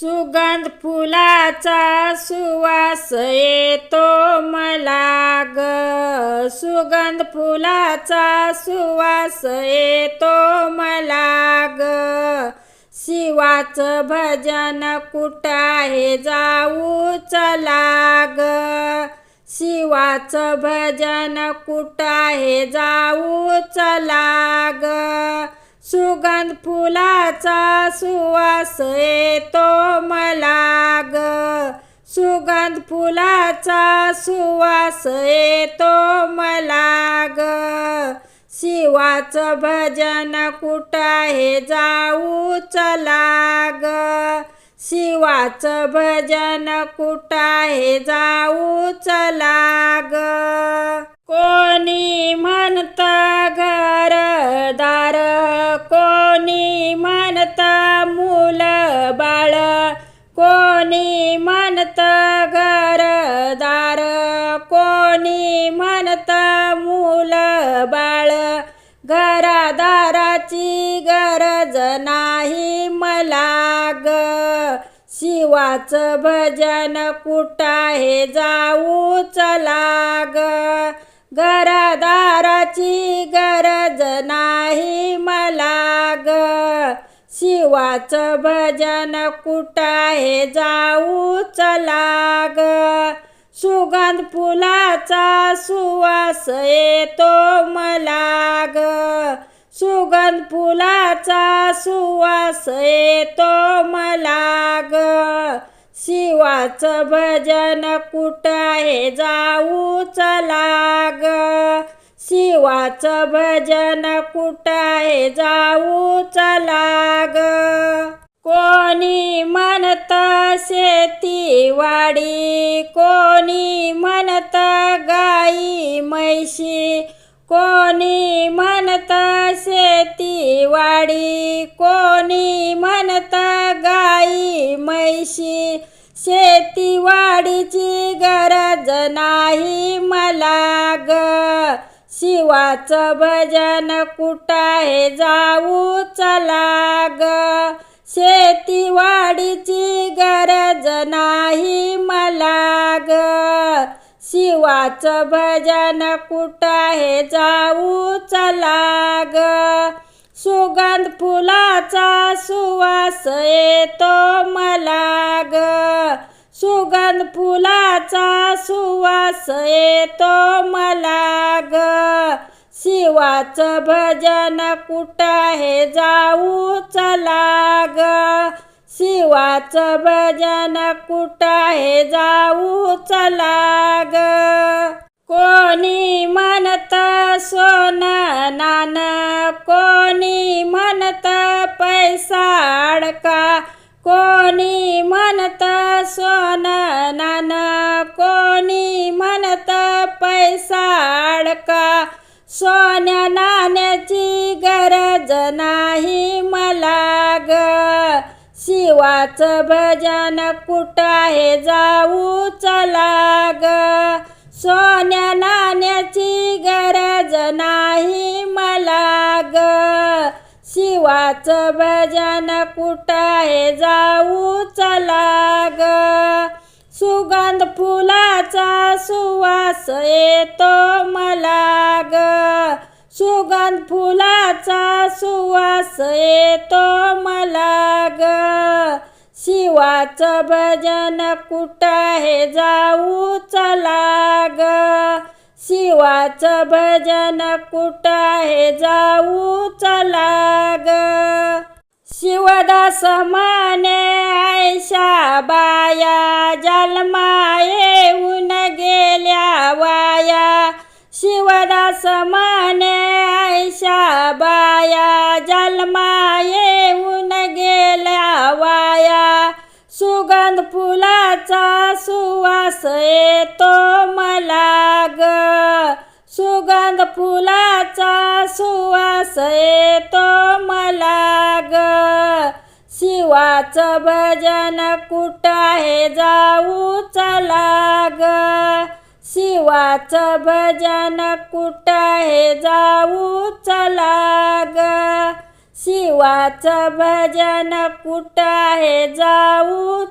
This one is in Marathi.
सुगंध फुलाचा सुवास येतो मला ग. सुगंध फुलाचा सुवास येतो मला ग. शिवाचं भजन कुठं आहे जाऊ चला ग. शिवाचं भजन कुठं आहे जाऊ चला ग. सुगंध फुलाचा सुवास येतो मला ग. सुगंध फुलाचा सुवास येतो मला ग. शिवाचं भजन कुठं आहे जाऊ चला ग. शिवाचं भजन कुठं आहे जाऊ चला ग. कोणी कोणी मानता मूल बाळ? कोणी मानत घरदार? कोणी मानत मूल बाळ? घरादाराची गरज नाही मला ग. शिवाचं भजन कुठं आहे जाऊ? चला ग. घरदाराची गरज नाही मला ग. शिवाचं भजन कुठं आहे जाऊ चला ग. सुगंध फुलाचा सुवास येतो मला ग. सुगंध फुलाचा सुवास येतो शिवाचं भजन कुठं आहे जाऊ चला ग शिवाचं भजन कुठं आहे जाऊ चला ग कोणी म्हणत शेतीवाडी कोणी म्हणत गाई म्हैशी कोणी म्हणत शेतीवाडी कोणी म्हणत गाई म्हैशी. शेतीवाडीची गरज नाही मला ग. शिवाचं भजन कुठं आहे जाऊ चला ग. शेतीवाडीची गरज नाही मला ग. शिवाचं भजन कुठं आहे जाऊ चला ग. सुगंध फुलाचा सुवास येतो मला ग सुगंध फुलाचा सुवास येतो मला ग शिवाचं भजन कुठं आहे जाऊ चला ग शिवाचं भजन कुठं आहे जाऊ चला ग कोणी म्हणत सोन नान कोणी म्हणत पैसा अडका? कोणी म्हणत सोन नान? कोणी म्हणत पैसा अडका? सोन्या नाण्याची गरज नाही मला ग. शिवाचं भजन कुठं आहे जाऊ चला ग. सोन्या नाण्याची गरज नाही शिवाचं भजन कुठं जाऊ चला ग. सुगंध फुलाचा सुवास येतो मला ग. सुगंध फुलाचा सुवास येतो मला ग. शिवाचं भजन कुठं आहे जाऊ चला ग. देवाच भजन कुठं आहे जाऊ चला ग. शिवदास माने आयशा बाया जलमा येऊन गेल्या वाया. शिवदास माने आयशा बाया जलमा येऊन गेल्या वाया. सुगंध फुलाचा सुवास येतो सुवास येतो मला ग. शिवाचं भजन कुठं आहे जाऊ चला ग. शिवाचं भजन कुठं आहे जाऊ चला ग. शिवाचं भजन कुठं आहे जाऊ